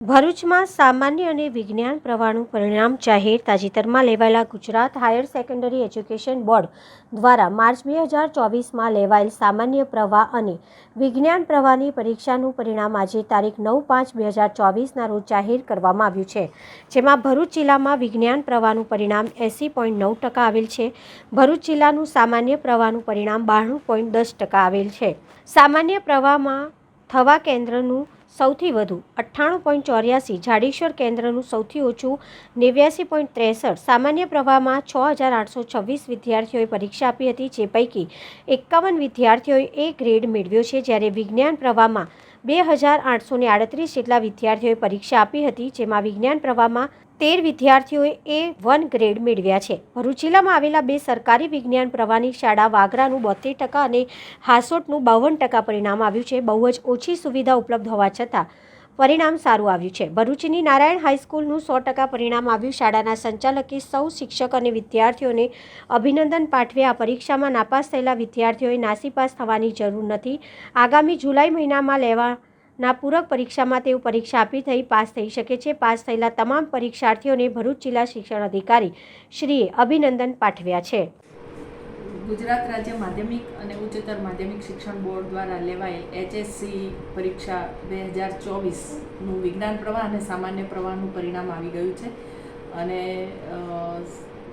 ભરૂચમાં સામાન્ય અને વિજ્ઞાન પ્રવાહનું પરિણામ જાહેર તાજેતરમાં લેવાયેલા Gujarat higher secondary education board દ્વારા માર્ચ બે હજાર ચોવીસમાં લેવાયેલ સામાન્ય પ્રવાહ અને વિજ્ઞાન પ્રવાહની પરીક્ષાનું પરિણામ આજે તારીખ નવ પાંચ બે હજાર ચોવીસના રોજ જાહેર કરવામાં આવ્યું છે. જેમાં ભરૂચ જિલ્લામાં વિજ્ઞાન પ્રવાહનું પરિણામ એંસી પોઈન્ટ નવ ટકા આવેલ છે. ભરૂચ જિલ્લાનું સામાન્ય પ્રવાહનું પરિણામ બાણું પોઈન્ટ દસ ટકા આવેલ છે. સામાન્ય પ્રવાહમાં થવા કેન્દ્રનું સૌથી વધુ અઠ્ઠાણું પોઈન્ટ ચોર્યાસી જાડેશ્વર કેન્દ્રનું સૌથી ઓછું નેવ્યાસી પોઈન્ટ ત્રેસઠ સામાન્ય પ્રવાહમાં છ હજાર આઠસો છવ્વીસ વિદ્યાર્થીઓએ પરીક્ષા આપી હતી, જે પૈકી એકાવન વિદ્યાર્થીઓએ એ ગ્રેડ મેળવ્યો છે. જ્યારે વિજ્ઞાન પ્રવાહમાં બે હજાર આઠસો આડત્રીસ જેટલા વિદ્યાર્થીઓએ પરીક્ષા આપી હતી, જેમાં વિજ્ઞાન પ્રવાહમાં તેર વિદ્યાર્થીઓએ એ વન ગ્રેડ મેળવ્યા છે. ભરૂચ જિલ્લામાં આવેલા બે સરકારી વિજ્ઞાન પ્રવાહની શાળા વાગરાનું બોતેર ટકા અને હાસોટનું બાવન ટકા પરિણામ આવ્યું છે. બહુ જ ઓછી સુવિધા ઉપલબ્ધ હોવા છતાં પરિણામ સારું આવ્યું છે. ભરૂચની નારાયણ હાઈસ્કૂલનું સો ટકા પરિણામ આવ્યું. શાળાના સંચાલકે સૌ શિક્ષક અને વિદ્યાર્થીઓને અભિનંદન પાઠવ્યા પરીક્ષામાં નાપાસ થયેલા વિદ્યાર્થીઓએ નાસીપાસ થવાની જરૂર નથી. આગામી જુલાઈ મહિનામાં લેવાના પૂરક પરીક્ષામાં તેઓ પરીક્ષા આપી થઈ પાસ થઈ શકે છે. પાસ થયેલા તમામ પરીક્ષાર્થીઓને ભરૂચ જિલ્લા શિક્ષણ અધિકારી શ્રીએ અભિનંદન પાઠવ્યા છે. ગુજરાત રાજ્ય માધ્યમિક અને ઉચ્ચતર માધ્યમિક શિક્ષણ બોર્ડ દ્વારા લેવાયેલ એચએસસી પરીક્ષા બે હજાર ચોવીસનું વિજ્ઞાન પ્રવાહ અને સામાન્ય પ્રવાહનું પરિણામ આવી ગયું છે. અને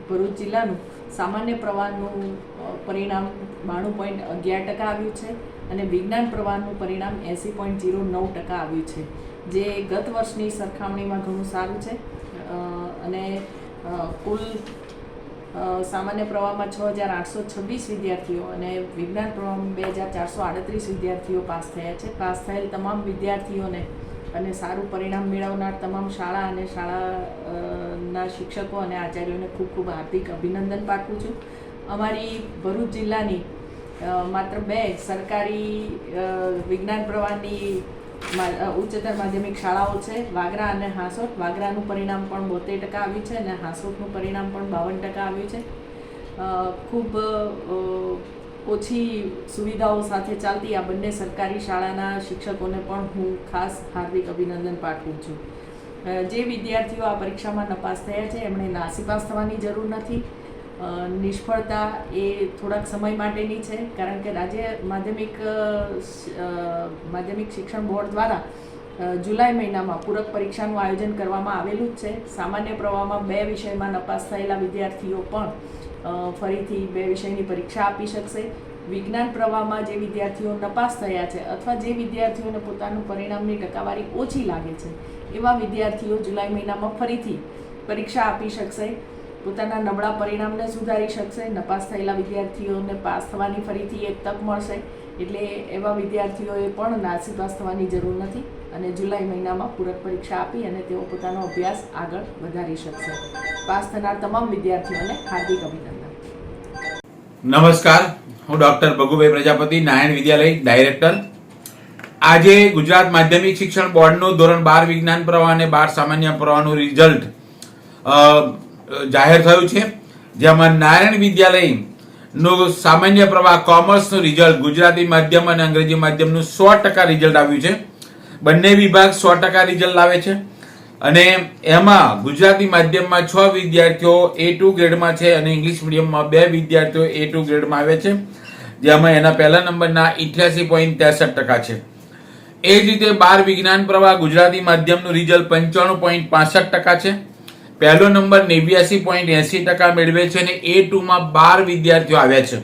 ભરૂચ જિલ્લાનું સામાન્ય પ્રવાહનું પરિણામ બાણું પોઈન્ટ અગિયાર ટકા આવ્યું છે અને વિજ્ઞાન પ્રવાહનું પરિણામ એંસી પોઈન્ટ જીરો નવ ટકા આવ્યું છે, જે ગત વર્ષની સરખામણીમાં ઘણું સારું છે. અને કુલ સામાન્ય પ્રવાહમાં છ હજાર આઠસો છવ્વીસ વિદ્યાર્થીઓ અને વિજ્ઞાન પ્રવાહમાં બે હજાર ચારસો આડત્રીસ વિદ્યાર્થીઓ પાસ થયા છે. પાસ થયેલ તમામ વિદ્યાર્થીઓને અને સારું પરિણામ મેળવનાર તમામ શાળા અને શાળા ના શિક્ષકો અને આચાર્યોને ખૂબ ખૂબ હાર્દિક અભિનંદન પાઠવું છું. અમારી ભરૂચ જિલ્લાની માત્ર બે સરકારી વિજ્ઞાન પ્રવાહની ઉચ્ચતર માધ્યમિક શાળાઓ છે, વાગરા અને હાંસોટ. વાગરાનું પરિણામ પણ બોતેર ટકા આવ્યું છે અને હાંસોટનું પરિણામ પણ બાવન ટકા આવ્યું છે. ખૂબ ઓછી સુવિધાઓ સાથે ચાલતી આ બંને સરકારી શાળાના શિક્ષકોને પણ હું ખાસ હાર્દિક અભિનંદન પાઠવું છું. જે વિદ્યાર્થીઓ આ પરીક્ષામાં નપાસ થયા છે, એમણે નાસીપાસ થવાની જરૂર નથી. નિષ્ફળતા એ થોડાક સમય માટેની છે, કારણ કે રાજ્ય માધ્યમિક માધ્યમિક શિક્ષણ બોર્ડ દ્વારા જુલાઈ મહિનામાં પૂરક પરીક્ષાનું આયોજન કરવામાં આવેલું જ છે. સામાન્ય પ્રવાહમાં બે વિષયમાં નપાસ થયેલા વિદ્યાર્થીઓ પણ ફરીથી બે વિષયની પરીક્ષા આપી શકશે. વિજ્ઞાન પ્રવાહમાં જે વિદ્યાર્થીઓ નપાસ થયા છે અથવા જે વિદ્યાર્થીઓને પોતાનું પરિણામની ટકાવારી ઓછી લાગે છે, એવા વિદ્યાર્થીઓ જુલાઈ મહિનામાં ફરીથી પરીક્ષા આપી શકશે. પોતાના નબળા પરિણામને સુધારી શકશે, નપાસ થયેલા વિદ્યાર્થીઓને પાસ થવાની ફરીથી એક તક મળશે, એટલે એવા વિદ્યાર્થીઓએ પણ નાસીપાસ થવાની જરૂર નથી અને જુલાઈ મહિનામાં પૂરક પરીક્ષા આપી અને તેઓ પોતાનો અભ્યાસ આગળ વધારી શકશે. પાસ થનાર તમામ વિદ્યાર્થીઓને હાર્દિક અભિનંદન. નમસ્કાર, હું ડોક્ટર ભગુભાઈ પ્રજાપતિ, નારાયણ વિદ્યાલય ડાયરેક્ટર. આજે ગુજરાત માધ્યમિક શિક્ષણ બોર્ડનું ધોરણ બાર વિજ્ઞાન પ્રવાહ અને બાર સામાન્ય પ્રવાહનું રિઝલ્ટ જાહેર થયું છે. જેમાં નારાયણ વિદ્યાલયનું સામાન્ય પ્રવાહ કોમર્સનું રિઝલ્ટ ગુજરાતી માધ્યમ અને અંગ્રેજી માધ્યમનું સો ટકા રિઝલ્ટ આવ્યું છે. બંને વિભાગ સો ટકા રિઝલ્ટ લાવે છે. અને એમાં ગુજરાતી માધ્યમમાં છ વિદ્યાર્થીઓ એ ટુ ગ્રેડમાં છે અને ઇંગ્લિશ મીડિયમમાં બે વિદ્યાર્થીઓ એ ટુ ગ્રેડમાં આવે છે. જેમાં એના પહેલા નંબરના ઇઠ્યાસી પોઈન્ટ ત્રેસઠ ટકા છે. એ જ રીતે બાર વિજ્ઞાન પ્રવાહ ગુજરાતી માધ્યમનું રિઝલ્ટ પંચાણું પોઈન્ટ પાસઠ ટકા છે. પહેલો નંબર નેવ્યાસી પોઈન્ટ એસી ટકા મેળવે છે અને એ ટુમાં બાર વિદ્યાર્થીઓ આવ્યા છે.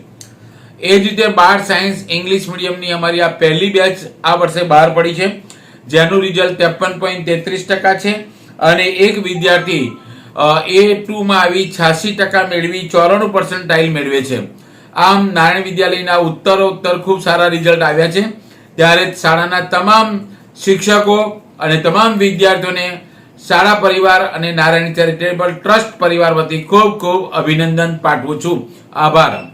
એ જ રીતે બાર સાયન્સ, ઇંગ્લિશ મીડિયમની અમારી આ પહેલી બેચ આ વર્ષે બહાર પડી છે. જેનું રિઝલ્ટ ત્રેપન પોઈન્ટ તેત્રીસ ટકા છે અને એક વિદ્યાર્થી એ ટુમાં આવી છ્યાસી ટકા મેળવી ચોરાણું પર્સન્ટાઇલ મેળવે છે. આમ નારાયણ વિદ્યાલયના ઉત્તરોત્તર ખૂબ સારા રિઝલ્ટ આવ્યા છે. ત્યારે શાળાના તમામ શિક્ષકો અને તમામ વિદ્યાર્થીઓને શાળા પરિવાર અને નારાયણ ચેરિટેબલ ટ્રસ્ટ પરિવાર વતી ખૂબ ખૂબ અભિનંદન પાઠવું છું. આભાર.